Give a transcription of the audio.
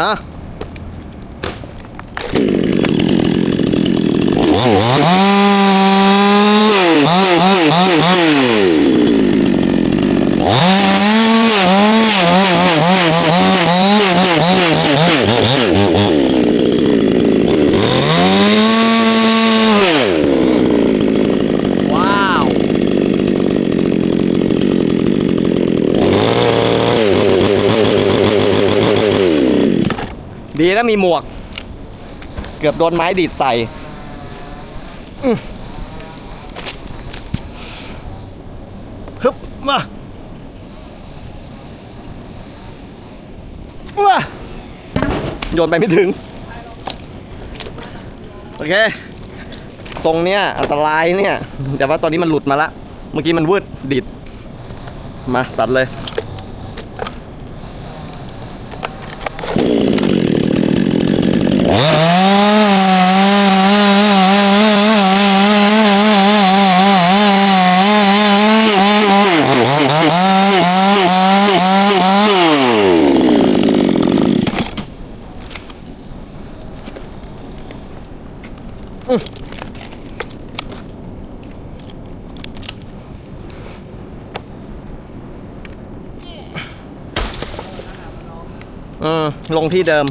อะ ว้าว ดีแล้วมีหมวก เกือบโดนไม้ดีดใส่ฮึบมาว้าโยนไปไม่ถึง โอเค ทรงเนี้ยอันตรายเนี่ย แต่ว่าตอนนี้มันหลุดมาละ เมื่อกี้มันวืดดิด มาตัดเลย อืม ลงที่เดิม